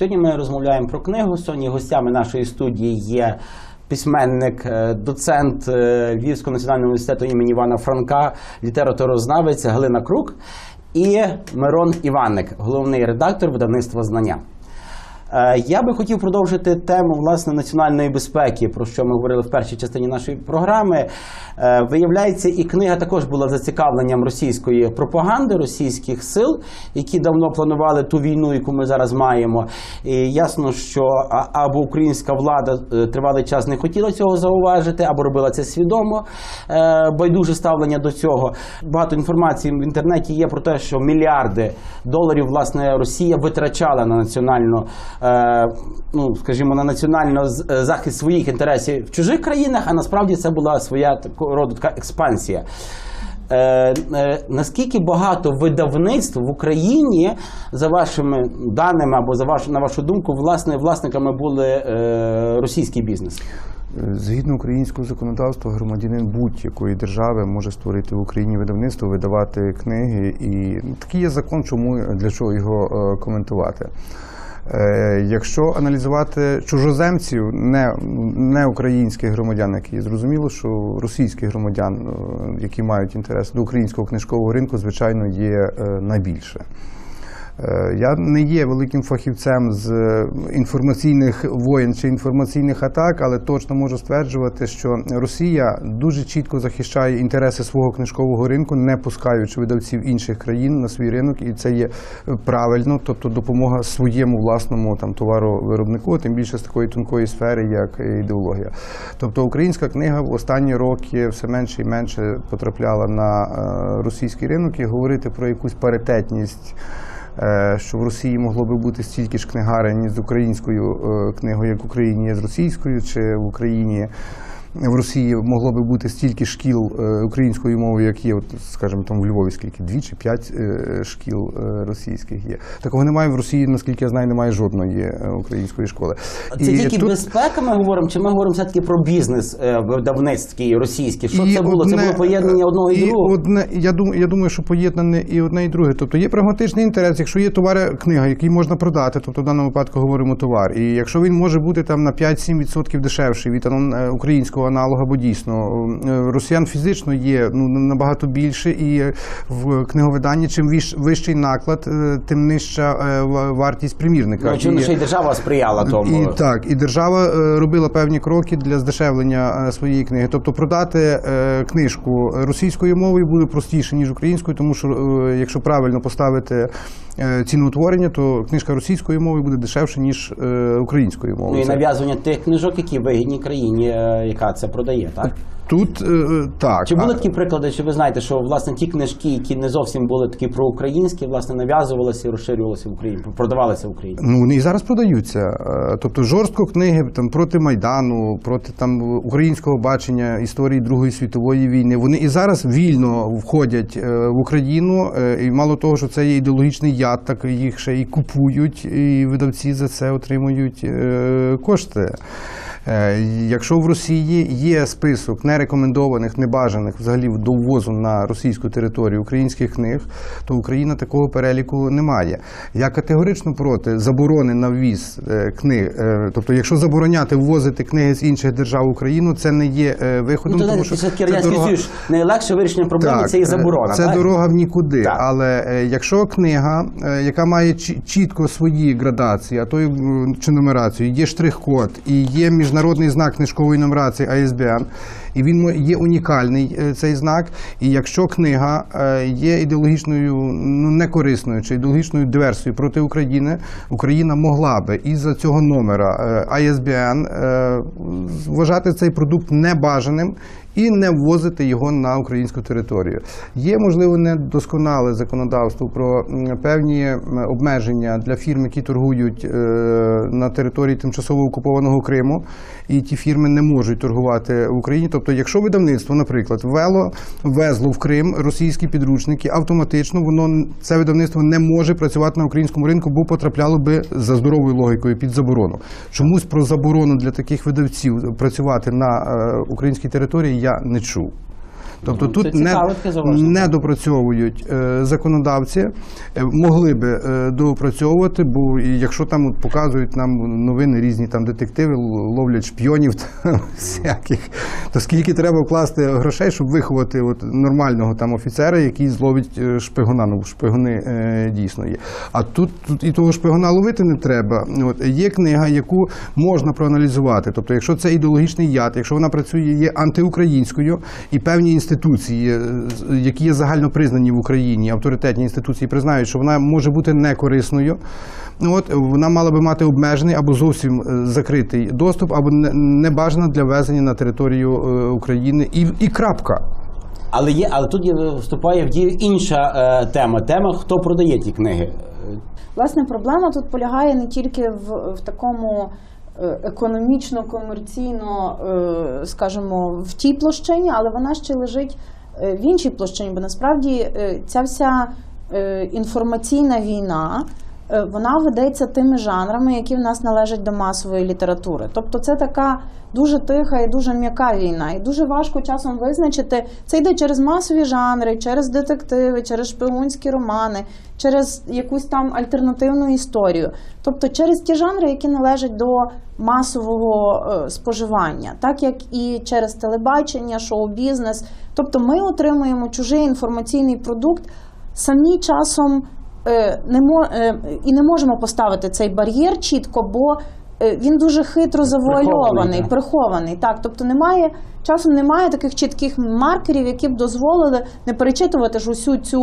Сьогодні ми розмовляємо про книгу. Сьогодні гостями нашої студії є письменник, е, доцент е, Львівського національного університету імені Івана Франка, літературознавець Галина Крук і Мирон Іванник, головний редактор видавництва знання. Е, Я би хотів продовжити тему власне національної безпеки, про що ми говорили в першій частині нашої програми. Е, Виявляється, і книга також була зацікавленням російської пропаганди, російських сил, які давно планували ту війну, яку ми зараз маємо. І ясно, що або українська влада е, тривалий час не хотіла цього зауважити, або робила це свідомо. Байдуже ставлення до цього. Багато інформації в інтернеті є про те, що мільярди доларів власне Росія витрачала на національну, ну скажімо, на національно е, захист своїх інтересів в чужих країнах, а насправді це була своя такого роду така експансія. Е, е, наскільки багато видавництв в Україні, за вашими даними або за ваш, на вашу думку, власне власниками були е, російський бізнес? Згідно українського законодавства, громадянин будь-якої держави може створити в Україні видавництво, видавати книги. І ну, такий є закон, чому для чого його е, коментувати. Е, Якщо аналізувати чужоземців, не, не українських громадян, які зрозуміло, що російських громадян, е, які мають інтерес до українського книжкового ринку, звичайно, є е, найбільше. Е, Я не є великим фахівцем з е, інформаційних воєн чи інформаційних атак, але точно можу стверджувати, що Росія дуже чітко захищає інтереси свого книжкового ринку, не пускаючи видавців інших країн на свій ринок, і це є правильно, тобто допомога своєму власному там товаровиробнику, тим більше з такої тонкої сфери, як ідеологія. Тобто українська книга в останні роки все менше і менше потрапляла на е, російський ринок і говорити про якусь паритетність. Е, що в Росії могло би бути стільки ж книгарень з українською е, книгою, як в Україні є з російською, чи в Україні в Росії могло би бути стільки шкіл е, українською мовою, як є, от, скажімо, там в Львові скільки дві чи п'ять е, шкіл е, російських є. Такого немає в Росії, наскільки я знаю, немає жодної української школи. Це І тільки тут- безпека ми говоримо, чи ми говоримо все-таки про бізнес видавницький російський? Що І це було? це було поєднання одного і, і другого? Одне, я, думаю, я думаю, що поєднане і одне, і друге. Тобто є прагматичний інтерес, якщо є товари, книга, який можна продати, тобто в даному випадку говоримо товар. І якщо він може бути там на 5-7% дешевший від ан- е, аналога, бо дійсно е, росіян фізично є ну, набагато більше, і в книговиданні чим вищий наклад, е, тим нижча е, вартість примірника. Ну, І- ще й держава сприяла тому. і так, і держава робила певні кроки для здешевлення своєї книги. Тобто продати книжку російською мовою буде простіше ніж українською, тому що якщо правильно поставити ціноутворення, то книжка російської мови буде дешевше ніж е, українською Ну мовою. і нав'язування тих книжок, які вигідні країні, е, яка це продає, так? Тут е, так Чи були такі приклади, чи ви знаєте, що власне ті книжки, які не зовсім були такі проукраїнські, власне нав'язувалися і розширювалися в Україні, продавалися в Україні? Ну, вони і зараз продаються. Е, Тобто жорстко книги там проти Майдану, проти там українського бачення історії Другої світової війни. Вони і зараз вільно входять е, в Україну. е, І мало того, що це є ідеологічний яд, так їх ще і купують, і видавці за це отримують е, кошти. Е, Якщо в Росії є список нерекомендованих, небажаних взагалі до ввозу на російську територію українських книг, то Україна такого переліку не має. Я категорично проти заборони на ввіз е, книг. Е, Тобто, якщо забороняти ввозити книги з інших держав в Україну, це не є е, Ну, виходом. тому що це дорога- найлегше вирішення проблеми це і заборона. Це так? дорога в нікуди. Так. Але якщо книга, яка має чітко свої градації, а то чи нумерацію, є штрих-код і є міжнародний знак книжкової нумерації ISBN, і він є унікальний е, цей знак. І якщо книга е, є ідеологічною ну некорисною чи ідеологічною диверсією проти України, Україна могла би із-за цього номера ISBN е, вважати цей продукт небажаним і не ввозити його на українську територію. Є можливо недосконале законодавство про певні обмеження для фірм, які торгують е, на території тимчасово окупованого Криму, і ті фірми не можуть торгувати в Україні. Тобто, якщо видавництво, наприклад, ввело везло в Крим російські підручники, автоматично воно це видавництво не може працювати на українському ринку, бо потрапляло би за здоровою логікою під заборону. Чомусь про заборону для таких видавців працювати на е, українській території я не чув. Тобто Ну, тут не, не допрацьовують е, законодавці, е, могли би е, доопрацьовувати, бо якщо там от показують нам новини різні там детективи, ловлять шпіонів там, всяких, то скільки треба вкласти грошей, щоб виховати от нормального там офіцера, який зловить е, шпигуна. Ну, шпигуни е, дійсно є. А тут, тут і того шпигуна ловити не треба. От є книга, яку можна проаналізувати. Тобто, якщо це ідеологічний яд, якщо вона працює є антиукраїнською, і певні інституції, е, з- які є загально признані в Україні, авторитетні інституції признають, що вона може бути некорисною. Ну, От вона мала би мати обмежений або зовсім е, закритий доступ, або не, не бажана для ввезення на територію е, України і, і крапка. Але є, але тут є, вступає в дію інша е, тема. Тема, хто продає ті книги. Е, Власне, проблема тут полягає не тільки в, в такому е, економічно-комерційно, е, скажімо, в тій площині, але вона ще лежить е, в іншій площині, бо насправді ця вся інформаційна війна. Е, Вона ведеться тими жанрами, які в нас належать до масової літератури. Тобто це така дуже тиха і дуже м'яка війна. І дуже важко часом визначити, це йде через масові жанри, через детективи, через шпигунські романи, через якусь там альтернативну історію. Тобто через ті жанри, які належать до масового е, споживання, так як і через телебачення, шоу-бізнес. Тобто ми отримуємо чужий інформаційний продукт самі часом не мо, е, і не можемо поставити цей бар'єр чітко, бо е, він дуже хитро завуальований, Прихований, так. тобто немає часом немає таких чітких маркерів, які б дозволили не перечитувати ж усю цю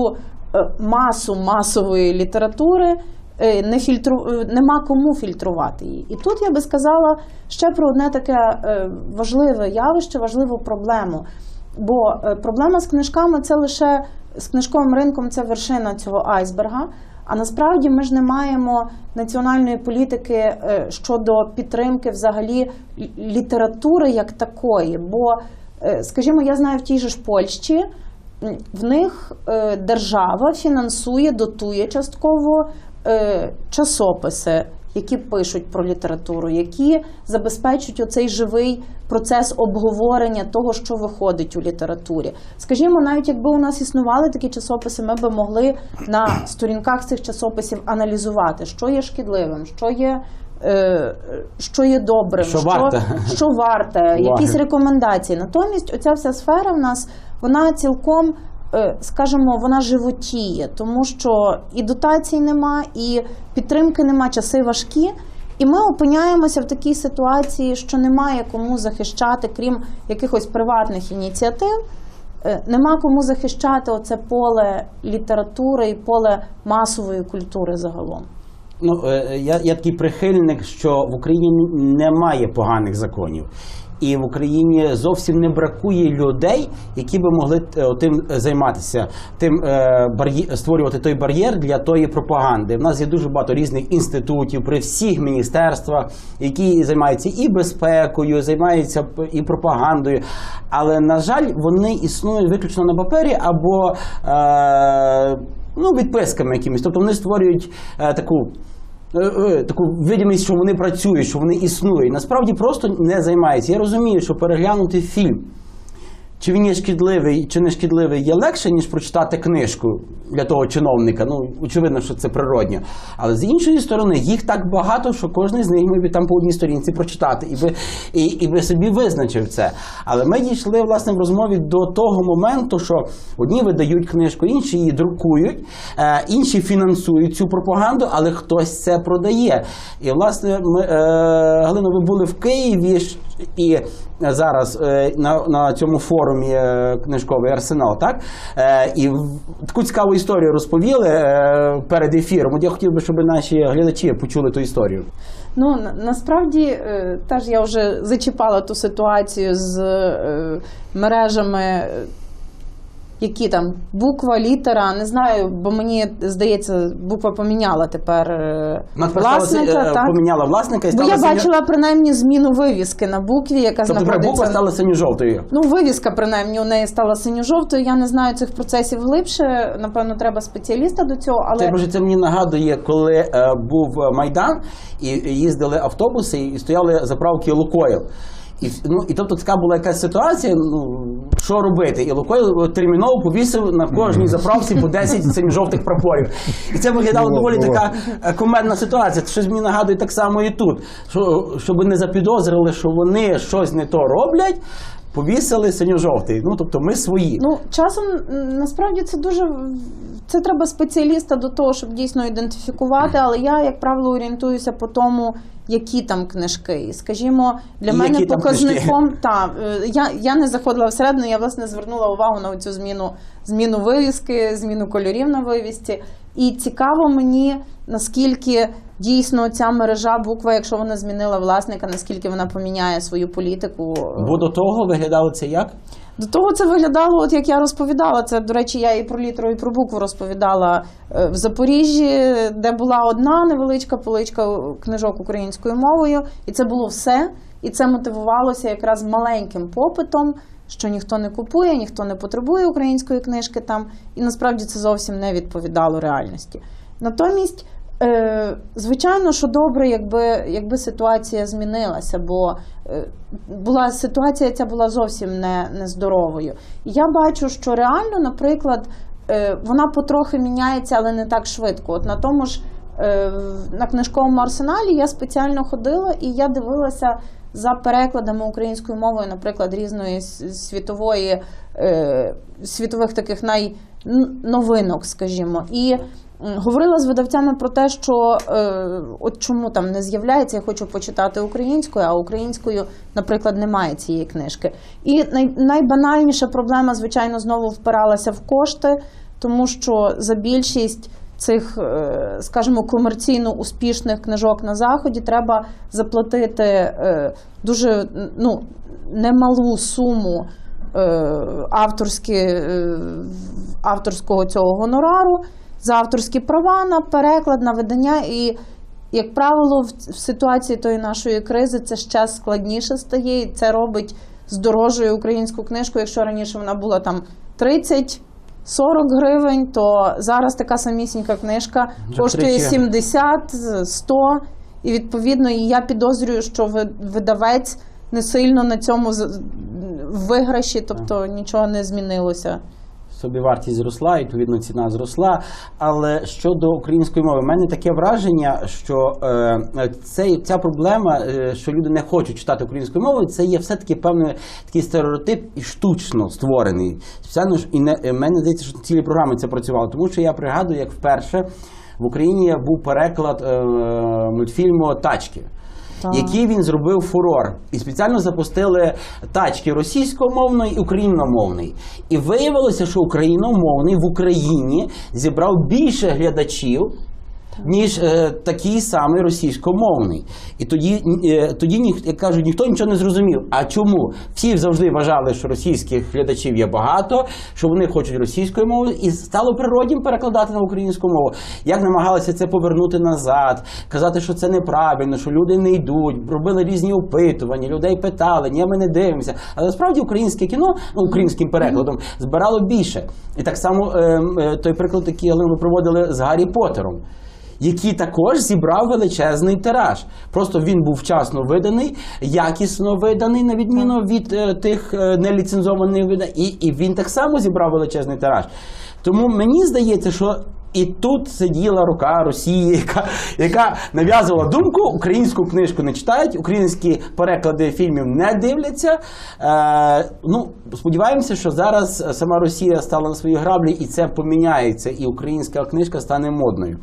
е, масу масової літератури. е, Не фільтру е, нема кому фільтрувати її. І тут я би сказала ще про одне таке е, важливе явище, важливу проблему. Бо е, проблема з книжками це лише з книжковим ринком це вершина цього айсберга. А насправді ми ж не маємо національної політики е, щодо підтримки взагалі літератури як такої. Бо, е, скажімо, я знаю в тій же ж Польщі, в них е, держава фінансує, дотує частково часописи, які пишуть про літературу, які забезпечують оцей живий процес обговорення того, що виходить у літературі. Скажімо, навіть якби у нас існували такі часописи, ми би могли на сторінках цих часописів аналізувати, що є шкідливим, що є. е, Що є добрим, Що варте. що варте, якісь рекомендації. Натомість, оця вся сфера в нас вона цілком, скажімо, вона животіє, тому що і дотацій нема, і підтримки нема, часи важкі. І ми опиняємося в такій ситуації, що немає кому захищати, крім якихось приватних ініціатив. Е, Нема кому захищати оце поле літератури і поле масової культури загалом. Ну, е, я, я такий прихильник, що в Україні немає поганих законів. І в Україні зовсім не бракує людей, які би могли е, тим займатися, тим е, створювати той бар'єр для тої пропаганди. В нас є дуже багато різних інститутів при всіх міністерствах, які займаються і безпекою, займаються і пропагандою. Але на жаль, вони існують виключно на папері або е, ну, відписками якимись. Тобто вони створюють таку. Е, е, Таку видимість, що вони працюють, що вони існують. Насправді просто не займаються. Я розумію, що переглянути фільм, чи він є шкідливий, чи не шкідливий, є легше, ніж прочитати книжку для того чиновника. Ну, очевидно, що це природньо. Але з іншої сторони, їх так багато, що кожен з них міг би там по одній сторінці прочитати і би, і, і би собі визначив це. Але ми дійшли власне в розмові до того моменту, що одні видають книжку, інші її друкують, е, інші фінансують цю пропаганду, але хтось це продає. І власне, ми, е, Галино, ви були в Києві і зараз е, на, на цьому форумі е, книжковий арсенал, так? Е, і таку цікаву історію розповіли перед ефіром. От я хотів би, щоб наші глядачі почули ту історію. Ну насправді теж я вже зачіпала ту ситуацію з мережами. Е, Які там буква, літера, не знаю, бо мені здається, буква поміняла тепер е, власника. е, так? поміняла власника і Бо я синьо- бачила принаймні зміну вивіски на букві, яка Тобто знаходиться. буква стала синьо-жовтою. Ну, вивіска, принаймні, у неї стала синьо-жовтою. Я не знаю цих процесів глибше. Напевно, треба спеціаліста до цього, але Це може це мені нагадує, коли е, був майдан і їздили автобуси і стояли заправки Лукойл. І, ну, і тобто така була якась ситуація, ну, що робити. І Лукойл терміново повісив на кожній заправці по 10 синьо-жовтих прапорів. І це виглядало доволі така е, комедна ситуація. Це щось мені нагадує так само і тут. Що, щоб не запідозрили, що вони щось не то роблять, повісили синьо-жовтий. Ну тобто ми свої. Ну, часом насправді це дуже це треба спеціаліста до того, щоб дійсно ідентифікувати. Але я, як правило, орієнтуюся по тому, які там книжки. І скажімо, для І мене показником та е, я, я не заходила всередину, я власне звернула увагу на цю зміну зміну вивіски, зміну кольорів на вивісці. І цікаво мені, наскільки дійсно ця мережа буква, якщо вона змінила власника, наскільки вона поміняє свою політику. Бо до того виглядало це як? До того це виглядало, от як я розповідала. Це, до речі, я і про літеру, і про букву розповідала е, в Запоріжжі, де була одна невеличка поличка книжок українською мовою, і це було все. І це мотивувалося якраз маленьким попитом, що ніхто не купує, ніхто не потребує української книжки там, і насправді це зовсім не відповідало реальності. Натомість. Е, звичайно, що добре, якби, якби ситуація змінилася, бо е, була ситуація ця була зовсім не, нездоровою. І я бачу, що реально, наприклад, е, вона потрохи міняється, але не так швидко. От на тому ж е, на книжковому арсеналі я спеціально ходила і я дивилася за перекладами українською мовою, наприклад, різної світової е, світових таких найновинок, скажімо. І говорила з видавцями про те, що е, от чому там не з'являється, я хочу почитати українською, а українською, наприклад, немає цієї книжки. І най, найбанальніша проблема, звичайно, знову впиралася в кошти, тому що за більшість цих, е, скажімо, комерційно успішних книжок на заході треба заплатити е, дуже ну, немалу суму е, авторські, е, авторського цього гонорару за авторські права на переклад, на видання. І, як правило, в, ситуації тої нашої кризи це ще складніше стає, і це робить здорожує українську книжку. Якщо раніше вона була там 30 40 гривень, то зараз така самісінька книжка коштує втричі. 70, 100. І відповідно, і я підозрюю, що ви- видавець не сильно на цьому виграші, тобто нічого не змінилося. Собівартість зросла, відповідно, ціна зросла. Але щодо української мови, в мене таке враження, що е, цей, ця проблема, е, що люди не хочуть читати українською мовою, це є все-таки певний такий стереотип і штучно створений. Спеціально ж і не е, мене здається, що цілі програми це працювало, тому що я пригадую, як вперше в Україні був переклад е, мультфільму Тачки. Так. Який він зробив фурор, і спеціально запустили тачки російськомовної і україномовної. І виявилося, що україномовний в Україні зібрав більше глядачів, ніж е, такий самий російськомовний. І тоді, е, тоді ні, як кажуть, ніхто нічого не зрозумів. А чому? Всі завжди вважали, що російських глядачів є багато, що вони хочуть російською мовою, і стало природнім перекладати на українську мову. Як намагалися це повернути назад, казати, що це неправильно, що люди не йдуть, робили різні опитування, людей питали, ні, ми не дивимося. Але насправді українське кіно ну, українським перекладом збирало більше. І так само е, е, той приклад, який ви проводили з Гаррі Поттером який також зібрав величезний тираж. Просто він був вчасно виданий, якісно виданий, на відміну від е, тих е, неліцензованих видань, і, і він так само зібрав величезний тираж. Тому мені здається, що. І тут сиділа рука Росії, яка, яка нав'язувала думку, українську книжку не читають, українські переклади фільмів не дивляться. Е, ну, сподіваємося, що зараз сама Росія стала на свої граблі, і це поміняється, і українська книжка стане модною.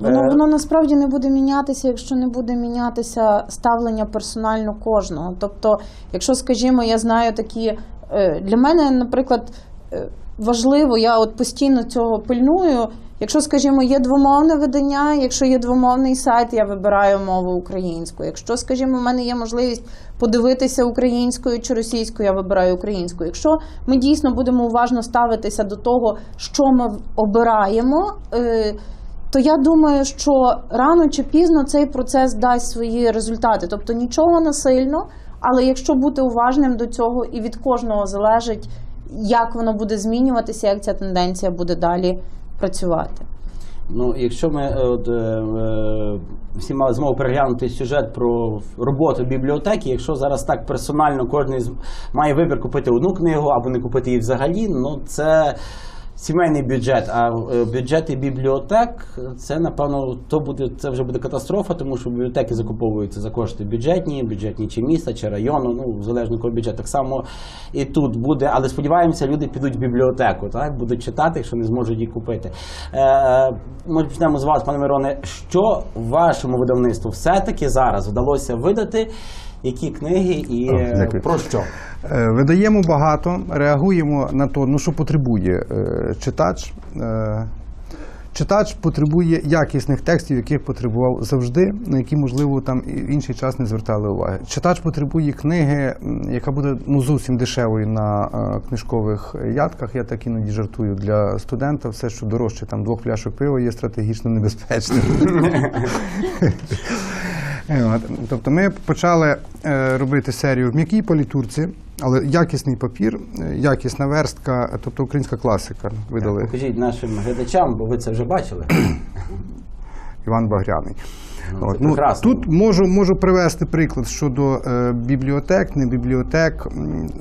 Воно, Е, воно насправді не буде мінятися, якщо не буде мінятися ставлення персонально кожного. Тобто, якщо, скажімо, я знаю такі е, для мене, наприклад, е, важливо, я от постійно цього пильную. Якщо, скажімо, є двомовне видання, якщо є двомовний сайт, я вибираю мову українську. Якщо, скажімо, в мене є можливість подивитися українською чи російською, я вибираю українську. Якщо ми дійсно будемо уважно ставитися до того, що ми обираємо. То я думаю, що рано чи пізно цей процес дасть свої результати. Тобто нічого насильно, але якщо бути уважним до цього, і від кожного залежить, як воно буде змінюватися, як ця тенденція буде далі працювати. Ну, якщо ми е, от, е, е, всі мали змогу переглянути сюжет про роботу бібліотеки, якщо зараз так персонально кожен має вибір купити одну книгу або не купити її взагалі, ну це сімейний бюджет. А е, бюджети бібліотек це напевно то буде це вже буде катастрофа, тому що бібліотеки закуповуються за кошти бюджетні, бюджетні чи міста, чи району, ну залежно якого бюджет. Так само і тут буде, але сподіваємося, люди підуть в бібліотеку, так будуть читати, якщо не зможуть її купити. Е, е, ми почнемо з вас, пане Мироне. Що вашому видавництву все-таки зараз вдалося видати? Які книги і е, дякую. про що? Е, Видаємо багато, реагуємо на то, ну що потребує е, читач. Читач потребує якісних текстів, яких потребував завжди, на які, можливо, там і в інший час не звертали уваги. Читач потребує книги, яка буде ну, зовсім дешевою на е, книжкових ядках. Я так іноді жартую для студента. Все, що дорожче там двох пляшок пива, є стратегічно небезпечним. Е. Тобто ми почали е, робити серію в м'якій політурці, але якісний папір, е, якісна верстка, тобто українська класика видали Покажіть нашим глядачам, бо ви це вже бачили. Іван Багряний. Ну, От, прекрасно. тут можу, можу привести приклад щодо е, бібліотек, не бібліотек,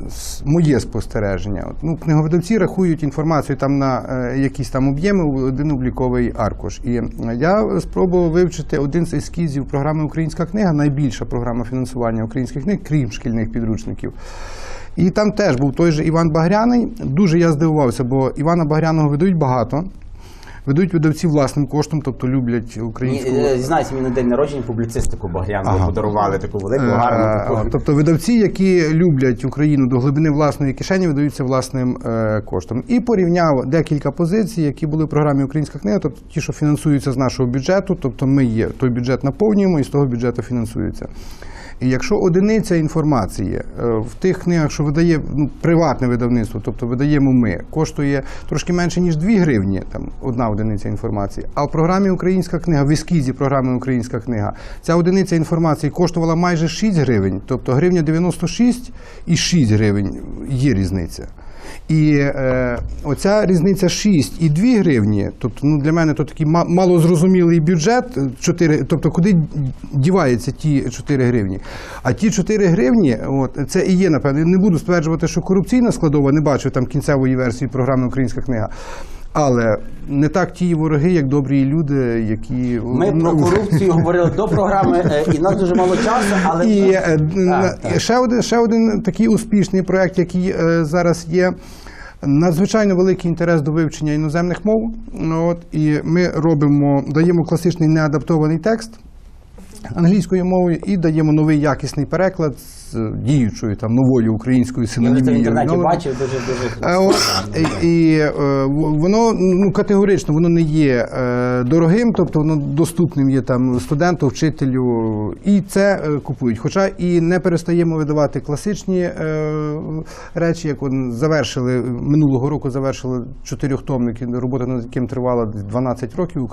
с- моє спостереження. От, ну, книговидавці рахують інформацію там на е, якісь там об'єми в один обліковий аркуш. І я спробував вивчити один з ескізів програми Українська книга, найбільша програма фінансування українських книг, крім шкільних підручників. І там теж був той же Іван Багряний. Дуже я здивувався, бо Івана Багряного видають багато. Видають видавці власним коштом, тобто люблять українську. е, Зізнайся, мені на день народження публіцистику Багряну Ага. подарували таку велику, Е, гарну таку. Тобто видавці, які люблять Україну до глибини власної кишені, видаються власним е, коштом. І порівняв декілька позицій, які були в програмі Українська книга, тобто ті, що фінансуються з нашого бюджету, тобто ми є той бюджет наповнюємо і з того бюджету фінансуються. І якщо одиниця інформації е, в тих книгах, що видає ну, приватне видавництво, тобто видаємо ми, коштує трошки менше ніж 2 гривні, там одна одиниця інформації. А в програмі Українська книга, в ескізі програми Українська книга, ця одиниця інформації коштувала майже 6 гривень, тобто гривня 96 і 6 гривень є різниця. І е, оця різниця 6 і 2 гривні, тобто ну, для мене то такий ма- малозрозумілий бюджет, е, 4, тобто куди діваються ті 4 гривні. А ті 4 гривні, от, це і є, напевно, не буду стверджувати, що корупційна складова, не бачу там кінцевої версії програми Українська книга. Але не так ті вороги, як добрі люди, які Ми про ну, корупцію говорили до програми, е, і нас дуже мало часу, але і е, Так, так. ще один ще один такий успішний проект, який е, зараз є. Надзвичайно великий інтерес до вивчення іноземних мов. Ну, От, і ми робимо, даємо класичний неадаптований текст англійською мовою і даємо новий якісний переклад з е, діючою там новою українською я в синонімією. інтернеті Ну, бачив дуже дуже. Е, от, і е, воно ну категорично воно не є дорогим, тобто воно доступним є там студенту, вчителю, і це купують. Хоча і не перестаємо видавати класичні речі, як он завершили минулого року. Завершили чотирьохтомник, робота над яким тривала 12 років.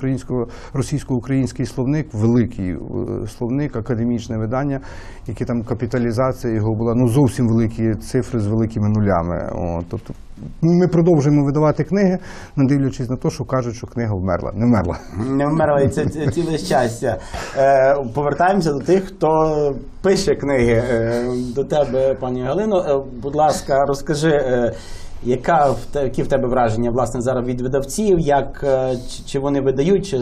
Російсько-український словник, великий словник, академічне видання, яке там капіталізація його була ну зовсім великі цифри з великими нулями. О, тобто ми продовжуємо видавати книги, не дивлячись на те, що кажуть, що книга вмерла. Не вмерла. Не вмерла, і це ціле щастя. Е, повертаємося до тих, хто пише книги. Е, до тебе, пані Галино. Е, будь ласка, розкажи, е, яка які в тебе враження власне зараз від видавців? Як е, чи вони видають, чи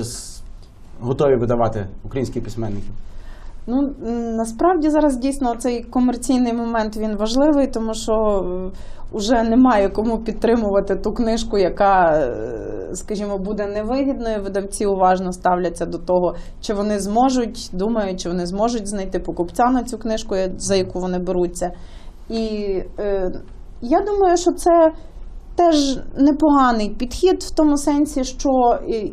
готові видавати українських письменників? Ну насправді зараз дійсно цей комерційний момент він важливий, тому що вже немає кому підтримувати ту книжку, яка, е, скажімо, буде невигідною. Видавці уважно ставляться до того, чи вони зможуть, думають, чи вони зможуть знайти покупця на цю книжку, за яку вони беруться. І е, я думаю, що це теж непоганий підхід в тому сенсі, що е,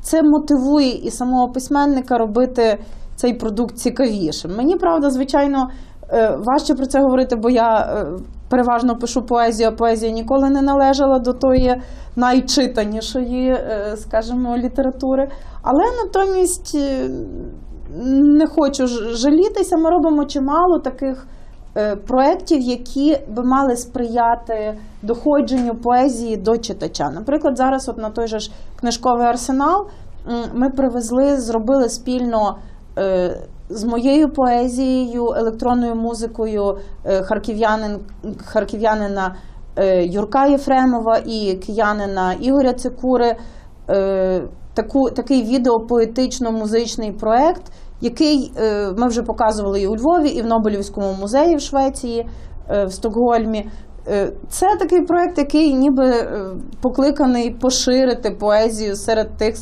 це мотивує і самого письменника робити цей продукт цікавішим. Мені правда, звичайно, е, важче про це говорити, бо я е, переважно пишу поезію, а поезія ніколи не належала до тої найчитанішої, е, скажімо, літератури. Але натомість не хочу жалітися. Ми робимо чимало таких проєктів, які би мали сприяти доходженню поезії до читача. Наприклад, зараз, от на той же ж книжковий арсенал, ми привезли, зробили спільно. Е, З моєю поезією, електронною музикою е, харків'янин, харків'янина е, Юрка Єфремова і киянина Ігоря Цикури таку, такий відеопоетично-музичний проект, який ми вже показували і у Львові, і в Нобелівському музеї в Швеції, в Стокгольмі. Це такий проект, який ніби покликаний поширити поезію серед тих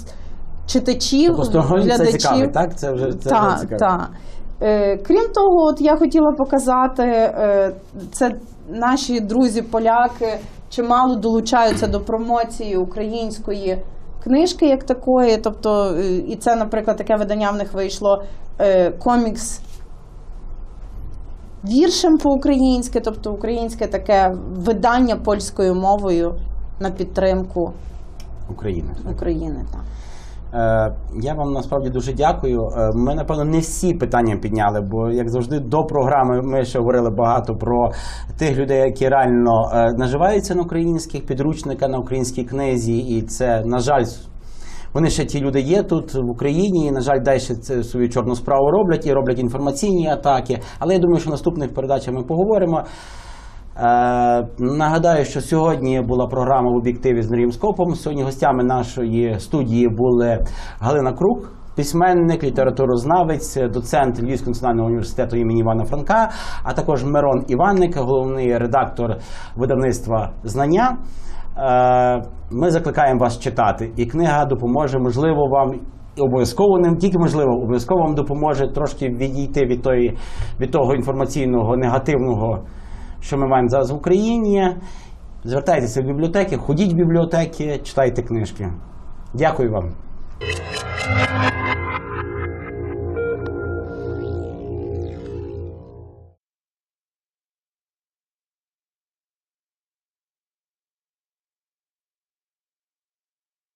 читачів, Стокгольм це глядачів. цікавий, так? Це вже це Так, цікаво. так. Е, крім того, от я хотіла показати, е, це наші друзі-поляки чимало долучаються до промоції української книжки як такої. Тобто, е, і це, наприклад, таке видання в них вийшло е, комікс. Віршем по-українськи, тобто українське таке видання польською мовою на підтримку України. України. Так. Е, Я вам насправді дуже дякую. Е, Ми, напевно, не всі питання підняли, бо, як завжди, до програми ми ще говорили багато про тих людей, які реально е, наживаються на українських підручниках, на українській книзі. І це, на жаль, вони ще ті люди є тут в Україні, і, на жаль, далі це свою чорну справу роблять і роблять інформаційні атаки. Але я думаю, що в наступних передачах ми поговоримо. Е, нагадаю, що сьогодні була програма в об'єктиві з Андрієм Скопом. Сьогодні гостями нашої студії були Галина Крук, письменник, літературознавець, доцент Львівського національного університету імені Івана Франка, а також Мирон Іванник, головний редактор видавництва Знання. Е, ми закликаємо вас читати, і книга допоможе, можливо, вам обов'язково не тільки можливо, обов'язково вам допоможе трошки відійти від тої від того інформаційного негативного, що ми маємо зараз в Україні. Звертайтеся в бібліотеки, ходіть в бібліотеки, читайте книжки. Дякую вам.